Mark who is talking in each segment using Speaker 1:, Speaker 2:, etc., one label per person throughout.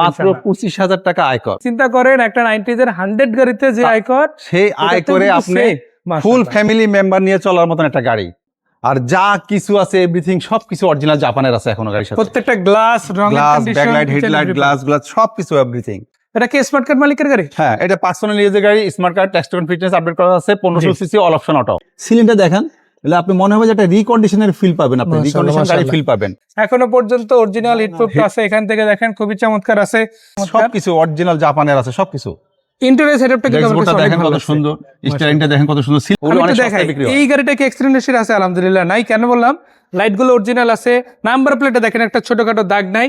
Speaker 1: মাত্র পঁচিশ হাজার টাকা আয়কর
Speaker 2: চিন্তা করেন একটা নাইনটিজ এর হান্ড্রেড গাড়িতে যে আয়কর
Speaker 1: সেই আয় করে আপনি ফুল ফ্যামিলি মেম্বার নিয়ে চলার মতন একটা গাড়ি। আর যা কিছু আছে এভরিথিং সবকিছু অরিজিনাল জাপানের আছে এখনও গাড়ির সাথে।
Speaker 2: প্রত্যেকটা গ্লাস রং
Speaker 1: glass backlight headlight glass glass সবকিছু এভরিথিং
Speaker 2: এটা কি স্মার্ট কার্ড মালিকের গাড়ি?
Speaker 1: হ্যাঁ এটা পার্সোনাল ইউজের গাড়ি smart card tax fitness update করা আছে পনেরোশো। CC all option auto cylinder দেখেন। তাহলে আপনি মনে হবে যে একটা রিকন্ডিশনের ফিল পাবেন আপনি রিকন্ডিশন গাড়ি ফিল পাবেন।
Speaker 2: এখনও পর্যন্ত অরিজিনাল হিটপ্রুফ আছে এখান থেকে দেখেন খুবই চমৎকার আছে।
Speaker 1: সবকিছু অরিজিনাল জাপানের আছে সবকিছু।
Speaker 2: ইন্টেরিয়র সেটআপটা কিন্তু আমার
Speaker 1: ড্যাশবোর্ডটা
Speaker 2: কাছে অনেক
Speaker 1: দেখেন কত সুন্দর স্টিয়ারিংটা দেখেন কত সুন্দর। সিট অনেক সস্তায় বিক্রি
Speaker 2: এই গাড়িটা কি এক্সিডেন্ট আছে? আলহামদুলিল্লাহ নাই। কেন বললাম? অরিজিনাল আছে। নাম্বার প্লেটে দেখেন একটা ছোটখাটো দাগ নাই।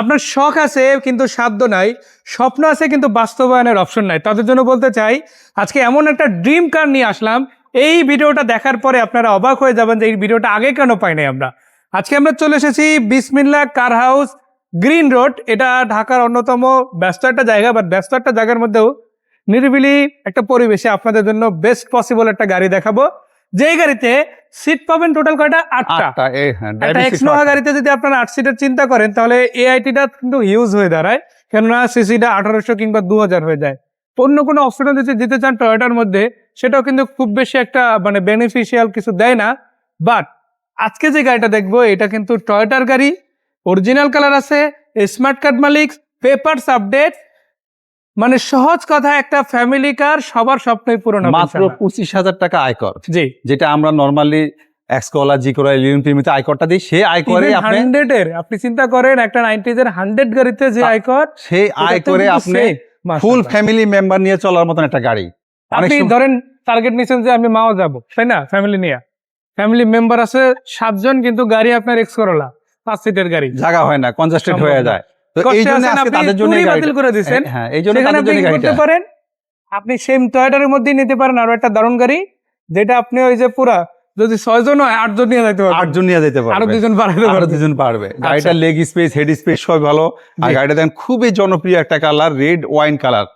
Speaker 2: আপনার শখ আছে কিন্তু সাধ্য নাই। স্বপ্ন আছে কিন্তু বাস্তবায়নের অপশন নাই। তাদের জন্য বলতে চাই আজকে এমন একটা ড্রিম কার নিয়ে আসলাম এই ভিডিওটা দেখার পরে আপনারা অবাক হয়ে যাবেন যে এই ভিডিওটা আগে কেন পাই নাই আমরা। আজকে আমরা চলে এসেছি বিসমিল্লা কার হাউস গ্রিন রোড। এটা ঢাকার অন্যতম ব্যস্ত একটা জায়গা বাট ব্যস্ত একটা জায়গার মধ্যেও নিরিবিলি একটা পরিবেশে আপনাদের জন্য বেস্ট পসিবল একটা গাড়ি দেখাবো। যেই গাড়িতে সিট পাবেন টোটাল কয়টা? আটটা।
Speaker 1: হ্যাঁ
Speaker 2: একটা এক্সনোভা গাড়িতে যদি আপনারা আট সিটের চিন্তা করেন তাহলে এআইটিটা কিন্তু ইউজ হয়ে দাঁড়ায়। কেননা সিসিটা আঠারোশো কিংবা দু হাজার হয়ে যায়। অন্য কোনো অপশন যদি দিতে চান টয়োটার মধ্যে সেটাও কিন্তু খুব বেশি একটা মানে বেনিফিশিয়াল কিছু দেয় না। বাট আজকে যে গাড়িটা দেখব এটা কিন্তু টয়োটার গাড়ি। অরিজিনাল কালার আছে স্মার্ট কার্ড মালিক পেপারস আপডেট মানে সহজ কথা একটা ফ্যামিলি কার সবার স্বপ্নই পূরণ
Speaker 1: মাত্র পঁচিশ হাজার টাকা আয়কর।
Speaker 2: জি।
Speaker 1: যেটা আমরা নর্মালি এক্স কলা জি কলা লিউন প্রিমিতে আয়করটা দিই সেই আয়করে আপনি
Speaker 2: হান্ড্রেড এর আপনি চিন্তা করেন একটা নাইনটিজ এর হান্ড্রেড গাড়িতে যে আয়কর
Speaker 1: সেই আয় করে আপনি ফুল ফ্যামিলি মেম্বার নিয়ে চলার মতন একটা গাড়ি।
Speaker 2: আপনি ধরেন টার্গেট নিছেন যে আমি মাও যাব তাই না? ফ্যামিলি নিয়ে। ফ্যামিলি মেম্বার আছে সাতজন কিন্তু গাড়ি আপনার এক্স করলা পাঁচ সিটের গাড়ি।
Speaker 1: জায়গা হয় না কনজাস্টেড হয়ে যায়। তো এই জন্য আজকে
Speaker 2: আপনি
Speaker 1: হ্যাঁ
Speaker 2: সেম টয়টারের মধ্যেই নিতে পারেন আরও একটা দারুণ গাড়ি যেটা আপনি ওই যে পুরা যদি ছয় জন হয় আটজন নিয়ে যেতে পারবে।
Speaker 1: আটজন নিয়ে যেতে আরও
Speaker 2: দুজন
Speaker 1: পারবে
Speaker 2: আরও
Speaker 1: দুজন পারবে। গাড়িটার লেগ স্পেস হেড স্পেস সব ভালো। আর গাড়িটা দেখেন খুবই জনপ্রিয় একটা কালার রেড ওয়াইন কালার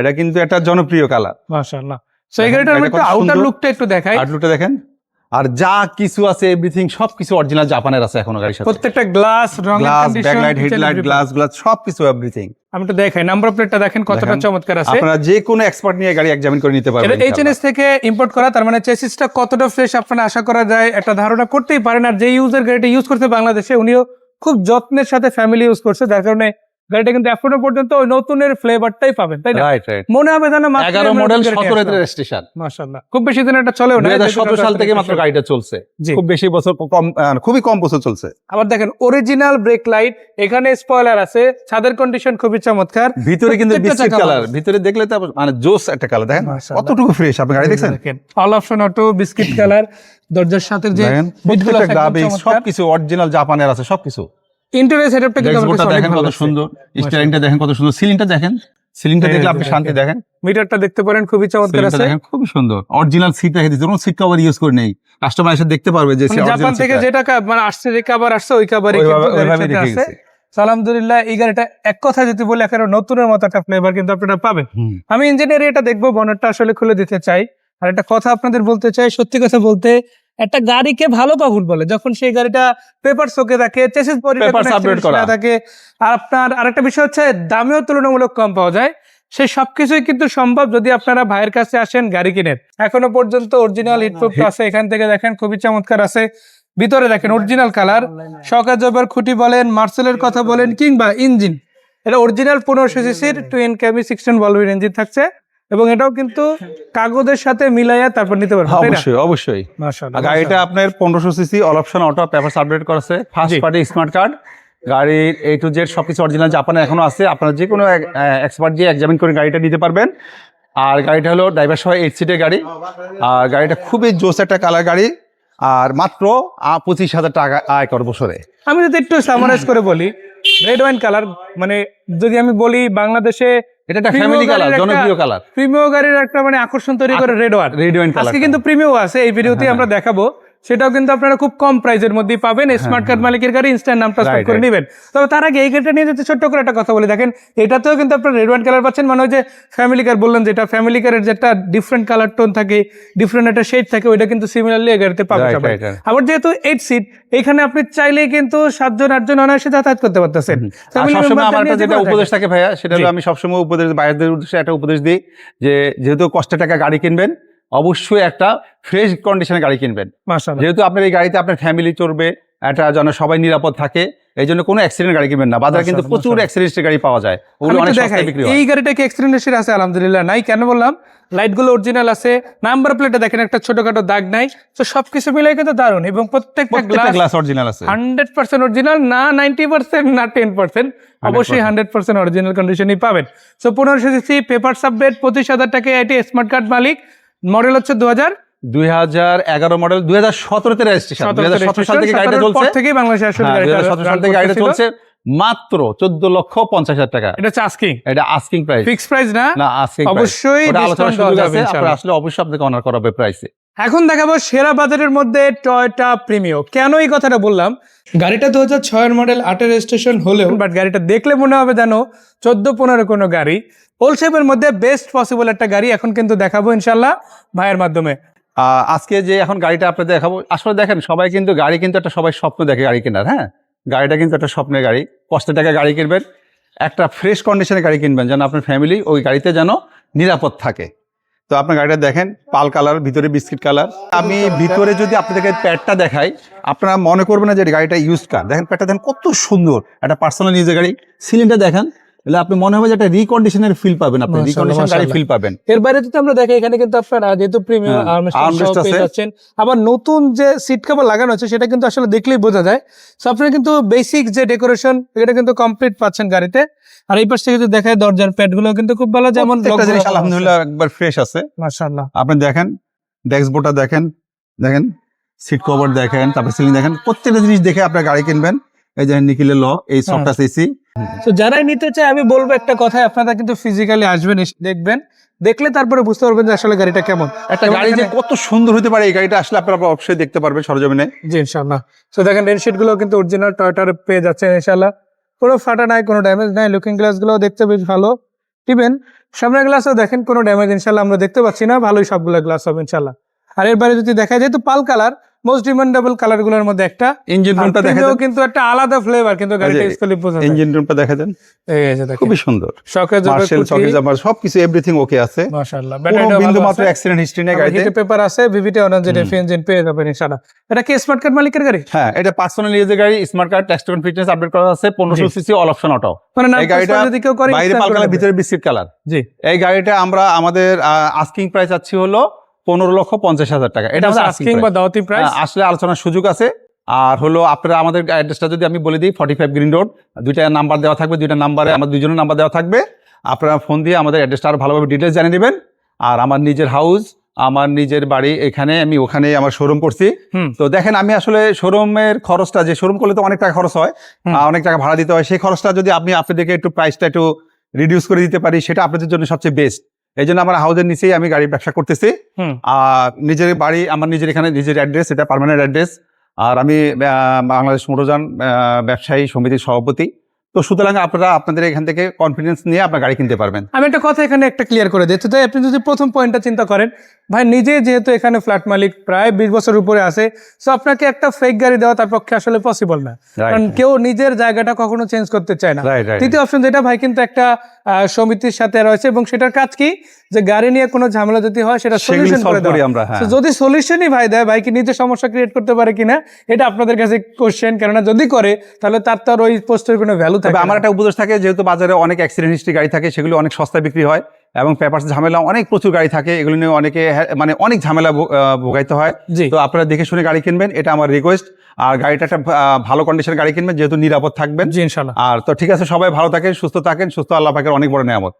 Speaker 1: এটা কিন্তু একটা জনপ্রিয় কালার
Speaker 2: মাশাআল্লাহ। সো এই গাড়িটার
Speaker 1: গাড়িটা
Speaker 2: একটু
Speaker 1: কত
Speaker 2: আউটার। লুকটা একটু দেখাই।
Speaker 1: আটলুটা দেখেন। আর যা কিছু আছে এভরিথিং সবকিছু অরিজিনাল জাপানের আছে এখনও গাড়ির সাথে।
Speaker 2: প্রত্যেকটা গ্লাস রং
Speaker 1: glass backlight headlight glass glass সবকিছু এভরিথিং
Speaker 2: আমি তো দেখাই নাম্বার প্লেটটা দেখেন কতটা চমৎকার আছে।
Speaker 1: আপনারা যে কোনো এক্সপার্ট নিয়ে গাড়ি এক্সামিন করে নিতে পারবেন
Speaker 2: এইচএনএস থেকে ইম্পোর্ট করা তার মানে চেসিসটা কতটা ফ্রেশ আপনারা আশা করা যায় একটা ধারণা করতেই পারেন। আর যে ইউজার গাড়িটা ইউজ করছে বাংলাদেশে উনিও খুব যত্নের সাথে ফ্যামিলি ইউজ করছে যার কারণে গাড়িটা কিন্তু এখনও পর্যন্ত ওই নতুনের ফ্লেভারটাই পাবেন তাই না?
Speaker 1: রাইট রাইট
Speaker 2: মনে হবে যেন
Speaker 1: এগারো মডেল সতেরো রেজিস্ট্রেশন।
Speaker 2: মাশাআল্লাহ। খুব বেশি দিন এটা চলেও না
Speaker 1: সতেরো সাল থেকে মাত্র গাড়িটা চলছে। খুব বেশি বছর কম খুবই কম বছর চলছে।
Speaker 2: আবার দেখেন অরিজিনাল ব্রেক লাইট এখানে স্পয়লার আছে ছাদের কন্ডিশন খুবই চমৎকার।
Speaker 1: ভিতরে কিন্তু বিস্কিট কালার ভিতরে দেখলে তো মানে জোস একটা কালার দেখেন? কতটুকু ফ্রেশ আপনি গাড়ি দেখছেন?
Speaker 2: All option auto biscuit colour দরজার সাথে যে।
Speaker 1: সবকিছু অরিজিনাল জাপানের আছে সবকিছু।
Speaker 2: ইন্টেরিয়র সেটআপটা কিন্তু অনেক
Speaker 1: দেখেন কত সুন্দর। স্টিয়ারিংটা দেখেন কত সুন্দর। সিলিংটা দেখেন। সিলিংটা দেখলে আপনি শান্তি দেখেন।
Speaker 2: মিটারটা দেখতে পারেন খুবই চমৎকার আছে।
Speaker 1: দেখেন খুবই সুন্দর। অরিজিনাল সিট রেখে দিয়েছে কোনো সিট কভার ইউজ করে নেই। কাস্টমার এসে দেখতে পারবে যে
Speaker 2: মানে জাপান থেকে যেটা মানে আসছে যে আসছে ওই কাবারই কিন্তু আছে। আলহামদুলিল্লাহ এই গাড়িটা এক কথা যদি বলি একেবারে নতুনের মতো একটা ফ্লেভার কিন্তু আপনারা পাবেন। আমি ইঞ্জিনিয়ার এটা দেখব বনেটটা আসলে খুলে দিতে চাই। আর একটা কথা আপনাদের বলতে চাই সত্যি কথা বলতে একটা গাড়িকে ভালো কখন বলে যখন সেই গাড়িটা পেপার শোকে থাকে চেসিস
Speaker 1: Papers
Speaker 2: থাকে আর আপনার আরেকটা বিষয় হচ্ছে দামেও তুলনামূলক কম পাওয়া যায়। সেই সবকিছুই কিন্তু সম্ভব যদি আপনারা ভাইয়ের কাছে আসেন গাড়ি কিনেন। এখনও পর্যন্ত অরিজিনাল হিটপ্রুফ আছে এখান থেকে দেখেন খুবই চমৎকার আছে। ভিতরে দেখেন অরিজিনাল কালার শকা জবার খুঁটি বলেন মার্সেলের কথা বলেন কিংবা ইঞ্জিন এটা অরিজিনাল পনেরোশো সিসির টুয়েন ক্যাবি সিক্সটিন বলবির ইঞ্জিন থাকছে। এবং এটাও কিন্তু কাগজের সাথে মিলাইয়া তারপর নিতে পারবেন
Speaker 1: অবশ্যই অবশ্যই। গাড়িটা আপনার পনেরোশো CC all option auto paper update করেছে ফার্স্ট পার্টি স্মার্ট কার্ড গাড়ির এ টু জেড সবকিছু অরিজিনাল জাপানে এখনও আছে আপনারা যে কোনো এক্সপার্ট দিয়ে এক্সামিন করে গাড়িটা নিতে পারবেন। আর গাড়িটা হলো ড্রাইভার সহ এইট সিটের গাড়ি। আর গাড়িটা খুবই জোস একটা কালার গাড়ি। আর মাত্র পঁচিশ হাজার টাকা আয় কর বছরে।
Speaker 2: আমি যদি একটু সামারাইজ করে বলি রেড ওয়াইন কালার মানে যদি আমি বলি বাংলাদেশে
Speaker 1: এটা একটা ফ্যামিলি কালার জনপ্রিয় কালার
Speaker 2: প্রিমিয় গাড়ির একটা মানে আকর্ষণ তৈরি করে red one
Speaker 1: red wine colour
Speaker 2: আজকে কিন্তু প্রিমিও আছে এই ভিডিওতে আমরা দেখাবো। সেটাও কিন্তু আপনারা খুব কম প্রাইসের মধ্যেই পাবেন। স্মার্ট কার্ড মালিকের গাড়ি ইনস্ট্যান্ট নাম ট্রান্সফার
Speaker 1: হ্যাঁ,
Speaker 2: করে. নেবেন। তবে তার আগে এই গাড়িটা নিয়ে যদি ছোট্ট করে একটা কথা বলে দেখেন। এটাতেও কিন্তু আপনার রেড কালার পাচ্ছেন। মানে ওই যে ফ্যামিলি কার বললেন যেটা ফ্যামিলি কারের যেটা ডিফারেন্ট কালার টোন থাকে ডিফারেন্ট একটা শেড থাকে ওইটা কিন্তু সিমিলারলি এই গাড়িতে পাবেন. আবার যেহেতু এইট সিট এখানে আপনি চাইলেই কিন্তু সাতজন আটজন অনায়াসে যাতায়াত করতে পারতেছেন।
Speaker 1: যেটা উপদেশ থাকে ভাইয়া সেটা আমি সবসময় উপদেশ বাইরের উদ্দেশ্যে একটা উপদেশ দিই যে যেহেতু কষ্টের টাকা গাড়ি কিনবেন অবশ্যই একটা ফ্রেশ কন্ডিশনের গাড়ি কিনবেন। যেহেতু আপনার এই গাড়িতে আপনার ফ্যামিলি চড়বে একটা যেন সবাই নিরাপদ থাকে এই জন্য কোনো অ্যাক্সিডেন্ট গাড়ি কিনবেন না। বাজারে কিন্তু প্রচুর অ্যাক্সিডেন্টের গাড়ি পাওয়া যায়। ওগুলো অনেক সস্তায় বিক্রি হয়।
Speaker 2: এই গাড়িটা কি এক্সিডেন্ট হিস্ট্রি আছে? আলহামদুলিল্লাহ নাই। কেন বললাম? লাইটগুলো অরিজিনাল আছে। নাম্বার প্লেটে দেখেন একটা ছোটখাটো দাগ নাই। তো সবকিছু মিলে কিন্তু দারুণ। এবং প্রত্যেকটা গ্লাস
Speaker 1: গ্লাস অরিজিনাল আছে।
Speaker 2: হান্ড্রেড পার্সেন্ট অরিজিনাল না নাইনটি পার্সেন্ট না টেন পার্সেন্ট অবশ্যই হান্ড্রেড পার্সেন্ট অরিজিনাল কন্ডিশনই পাবেন। সো পনেরোশো সিসি পেপার সাবমিট পঁচিশ হাজার টাকা এটি স্মার্ট কার্ড মালিক। মডেল হচ্ছে দু হাজার
Speaker 1: দুই হাজার এগারো মডেল দুই হাজার সতেরোতে রেজিস্ট্রেশন দুই হাজার সতেরো সাল থেকে গাড়িটা চলছে।
Speaker 2: বাংলাদেশে
Speaker 1: হ্যাঁ, সতেরো সাল থেকে গাড়িটা চলছে মাত্র চোদ্দ লক্ষ পঞ্চাশ হাজার টাকা।
Speaker 2: এটা হচ্ছে আস্কিং
Speaker 1: এটা আস্কিং প্রাইস
Speaker 2: ফিক্স প্রাইস না?
Speaker 1: না আস্কিং
Speaker 2: অবশ্যই
Speaker 1: ওটা সুযোগ আছে আসলে অবশ্যই আপনাকে অনার করাবে প্রাইসে
Speaker 2: এখন দেখাবো সেরা বাজারের মধ্যে টয়টা প্রিমিও। কেন এই কথাটা বললাম? গাড়িটা দু হাজার ছয়ের মডেল আটের রেজিস্ট্রেশন হলেও বাট গাড়িটা দেখলে মনে হবে যেন চোদ্দ পনেরো কোনো গাড়ি। হোলসেপের মধ্যে বেস্ট পসিবল একটা গাড়ি এখন কিন্তু দেখাবো ইনশাল্লাহ ভাইয়ের মাধ্যমে।
Speaker 1: আজকে যে এখন গাড়িটা আপনাদের দেখাবো আসলে দেখেন সবাই কিন্তু গাড়ি কিন্তু একটা সবাই স্বপ্ন দেখে গাড়ি কেনার হ্যাঁ? গাড়িটা কিন্তু একটা স্বপ্নের গাড়ি। কষ্টের টাকা গাড়ি কিনবেন একটা ফ্রেশ কন্ডিশনের গাড়ি কিনবেন যেন আপনার ফ্যামিলি ওই গাড়িতে যেন নিরাপদ থাকে। তো আপনার গাড়িটা দেখেন, পাল কালার, ভিতরে বিস্কিট কালার। আমি ভিতরে যদি আপনাদেরকে প্যাডটা দেখাই, আপনারা মনে করবেন না যে গাড়িটা ইউজ কার দেখেন প্যাডটা দেখেন কত সুন্দর। একটা পার্সোনাল নিজের গাড়ি। সিলিন্ডার দেখেন। তাহলে আপনি মনে হবে যে একটা রিকন্ডিশনের ফিল পাবেন আপনি রিকন্ডিশন গাড়ি ফিল পাবেন।
Speaker 2: এর বাইরে যদি আমরা দেখি এখানে কিন্তু আপনারা যেহেতু প্রিমিয়াম আর্মরেস্ট পেয়ে যাচ্ছেন আবার নতুন যে সিট কভার লাগানো আছে সেটা কিন্তু আসলে দেখলেই বোঝা যায়। সো আপনারা কিন্তু বেসিক যে ডেকোরেশন এটা কিন্তু কমপ্লিট পাচ্ছেন গাড়িতে। আর এই পাশ থেকে যদি দেখায় দরজার প্যাডগুলো কিন্তু খুব ভালো যেমন
Speaker 1: আলহামদুলিল্লাহ একবার ফ্রেশ আছে।
Speaker 2: মাশাআল্লাহ।
Speaker 1: আপনি দেখেন ডেস্কবোর্ডটা দেখেন দেখেন সিট কভার দেখেন তারপর সিলিং দেখেন প্রত্যেকটা জিনিস দেখে আপনার গাড়ি কিনবেন। এই যে নিখিলের ল এই। সফটওয়্যার এসি
Speaker 2: তো যারাই নিতে চায় আমি বলব একটা কথাই আপনারা কিন্তু ফিজিক্যালি আসবেন দেখবেন দেখলে তারপরে বুঝতে পারবেন যে আসলে গাড়িটা কেমন।
Speaker 1: একটা গাড়ি যে কত সুন্দর হতে পারে এই গাড়িটা আসলে আপনারা অবশ্যই দেখতে পারবেন সরজমিনে।
Speaker 2: জি ইনশাল্লাহ তো দেখেন রেনশিটগুলো কিন্তু অরিজিনাল টয়টার পেয়ে যাচ্ছেন ইনশাল্লাহ কোনো ফাটা নাই কোনো ড্যামেজ নাই লুকিং গ্লাসগুলো দেখতে বেশ ভালো। ইভেন সামনের গ্লাসও দেখেন কোনো ড্যামেজ ইনশাল্লাহ আমরা দেখতে পাচ্ছি না ভালোই সবগুলো গ্লাস হবে ইনশাল্লাহ আর এর বাইরে যদি দেখা যায় তো পাল কালার মোস্ট ডিমান্ডেবল কালারগুলোর মধ্যে একটা।
Speaker 1: ইঞ্জিন রুমটা দেখা দেন
Speaker 2: কিন্তু একটা আলাদা ফ্লেভার কিন্তু গাড়িটা
Speaker 1: যে
Speaker 2: স্কুলে বোঝা
Speaker 1: ইঞ্জিন রুমটা দেখা দেন
Speaker 2: এই যে দেখেন।
Speaker 1: খুবই সুন্দর।
Speaker 2: শখের
Speaker 1: মার্শেল চকেজ আমার সবকিছু এভরিথিং ওকে আছে।
Speaker 2: মাশাআল্লাহ। ব্যাটারিটা
Speaker 1: বিন্দু মাত্র অ্যাক্সিডেন্ট হিস্ট্রি নেই গাড়িতে।
Speaker 2: হিটে পেপার আছে ভিভিটি অনার্জেন এফ ইঞ্জিন পেয়ে যাবেন ইনশাআল্লাহ। এটা কি স্মার্ট কার্ড মালিকের গাড়ি?
Speaker 1: হ্যাঁ এটা পার্সোনাল ইউজের গাড়ি smart card tax fitness update করা আছে পনেরোশো
Speaker 2: জি।
Speaker 1: সিসি অল অপশন অটো
Speaker 2: মানে
Speaker 1: এই গাড়িটা
Speaker 2: যদি কেউ করে
Speaker 1: বাইরে পাল কালার ভিতরে বিস্কিট কালার
Speaker 2: জি।
Speaker 1: এই গাড়িটা আমরা আমাদের আস্কিং প্রাইস আছি হলো পনেরো লক্ষ পঞ্চাশ হাজার টাকা। এটা আমাদের
Speaker 2: আস্কিং বা দাওয়াতি প্রাইস
Speaker 1: হ্যাঁ, আসলে আলোচনার সুযোগ আছে। আর হলো আপনারা আমাদের অ্যাড্রেসটা যদি আমি বলে দিই ফর্টি ফাইভ গ্রিন রোড দুইটা নাম্বার দেওয়া থাকবে দুইটা নাম্বারে আমার দুজনের নাম্বার দেওয়া থাকবে। আপনারা ফোন দিয়ে আমাদের অ্যাড্রেসটা আরও ভালোভাবে ডিটেলস জানিয়ে নেবেন। আর আমার নিজের হাউস আমার নিজের বাড়ি এখানে আমি ওখানে আমার শোরুম করছি। তো দেখেন আমি আসলে শোরুমের খরচটা যে শোরুম করলে তো অনেক টাকা খরচ হয় অনেক টাকা ভাড়া দিতে হয় সেই খরচটা যদি আপনি আপনাদেরকে একটু প্রাইসটা একটু রিডিউস করে দিতে পারি সেটা আপনাদের জন্য সবচেয়ে বেস্ট এই জন্য আমার হাউসের নিচেই আমি গাড়ির ব্যবসা করতেছি। আর নিজের বাড়ি আমার নিজের এখানে নিজের অ্যাড্রেস এটা পারমানেন্ট অ্যাড্রেস আর আমি বাংলাদেশ মোটরযান ব্যবসায়ী সমিতির সভাপতি। তো সুতরাং আপনারা আপনাদের এখান থেকে কনফিডেন্স নিয়ে আপনার গাড়ি কিনতে পারবেন।
Speaker 2: আমি একটা কথা এখানে একটা ক্লিয়ার করে দিচ্ছি তাই আপনি যদি প্রথম পয়েন্টটা চিন্তা করেন ভাই নিজে যেহেতু এখানে ফ্ল্যাট মালিক প্রায় বিশ বছর উপরে আছে সো আপনাকে একটা ফেক গাড়ি দেওয়া তার পক্ষে আসলে পসিবল না। কারণ কেউ নিজের জায়গাটা কখনো চেঞ্জ করতে চায় না। তৃতীয় অপশন যেটা ভাই কিন্তু একটা সমিতির সাথে রয়েছে এবং সেটার কাজ কি? যে গাড়ি নিয়ে কোনো ঝামেলা যদি হয় সেটা সলিউশন করে দেওয়া।
Speaker 1: আমরা হ্যাঁ।
Speaker 2: যদি সলিউশনই ভাই দেয় ভাই কি নিজে সমস্যা ক্রিয়েট করতে পারে কিনা এটা আপনাদের কাছে কোশ্চেন কেননা যদি করে তাহলে তার তো আর ওই পোস্টের কোনো ভ্যালু থাকে
Speaker 1: আমার একটা উপদেশ থাকে যেহেতু বাজারে অনেক অ্যাক্সিডেন্ট হিস্ট্রি গাড়ি থাকে সেগুলো অনেক সস্তায় বিক্রি হয়। এবং পেপার ঝামেলা অনেক প্রচুর গাড়ি থাকে এগুলো নিয়ে অনেকে মানে অনেক ঝামেলা ভোগাইতে হয়। তো আপনারা দেখে শুনে গাড়ি কিনবেন এটা আমার রিকোয়েস্ট আর গাড়িটা একটা ভালো কন্ডিশন গাড়ি কিনবেন যেহেতু নিরাপদ থাকবেন। আর তো ঠিক আছে সবাই ভালো থাকেন সুস্থ থাকেন সুস্থ আল্লাহ পাকের অনেক বড় নিয়ামত।